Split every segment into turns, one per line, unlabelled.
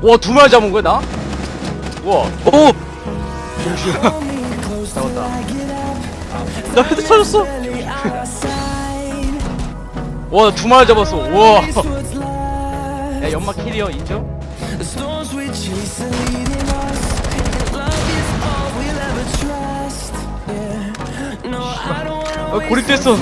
와, 두 마리 잡은 거야, 나? 우와.
오!
잡았다.
나 헤드 터졌어!
와, 나두 마리 잡았어. 우와. 야, 연막 킬이요, 인정? 아, 고립됐어.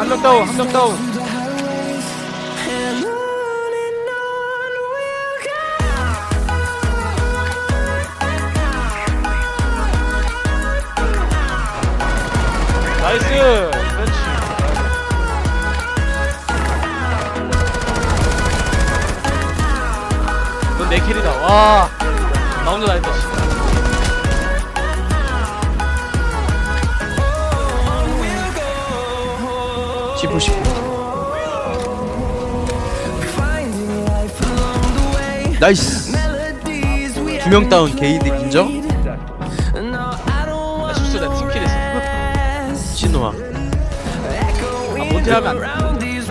한명 다운, 한명 다운.
Through the highways. And on and on we'll
나이스. 와. 나 혼자 다 했다. 씨.
the way.
나이스 두 명 다운 게이드 인정?
나 실수 나 팀킬 했어.
echoing
아, 뭔지 하면 안 돼.
around these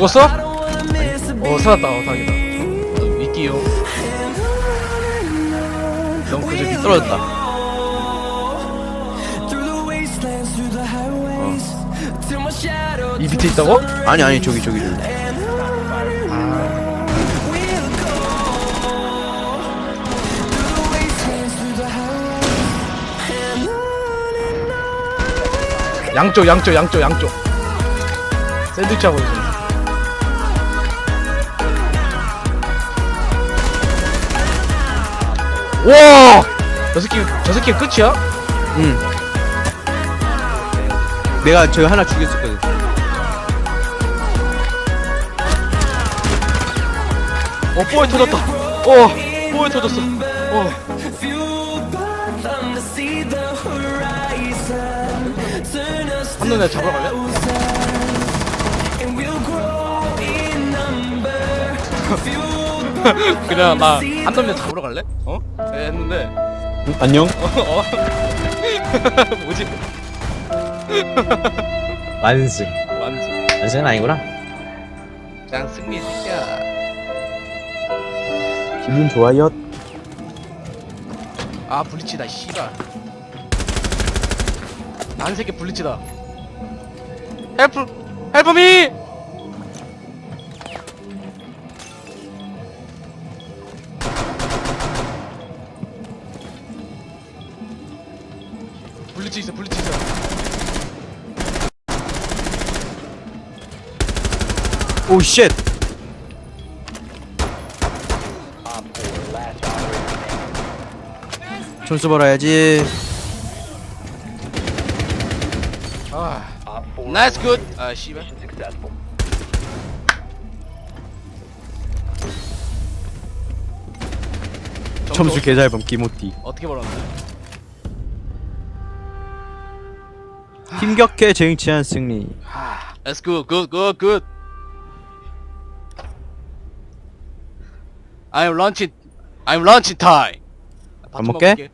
죽었어? 어. 살았다. 어, 다행이다. 어, 위기요.
넌 그저
my shadow
이 밑에 있다고?
아니 아니 저기 저기 저기.
양쪽, 양쪽, 양쪽, 양쪽. 샌드위치 하고 있어. 와! 저 새끼, 저 새끼 끝이야?
응 내가 저기 하나 죽였었거든
어, 뽀에 터졌다. 어, 뽀에 터졌어. 어.
Fueled by them to see the horizon. Turn us
한놈 내가 잡으러 갈래? 그냥 나한 놈 내가 잡으러 갈래? 어? 네, 했는데.
응, 안녕
어? 어? 뭐지?
완승
완전.
완승은 아니구나
짱 승리 새끼야.
기분 좋아요
아 블리치다 씨발 난 새끼 블리치다 헬프 헬프 미 블리치 있어 블리치 있어.
오 쉣. 점수 벌어야지.
아. 나이스 굿아 씨발.
점수 개잘범 기모띠.
어떻게 벌었나
힘겹게 쟁취한 승리
아 That's good good good good I'm launching I'm launching time
밥 먹게?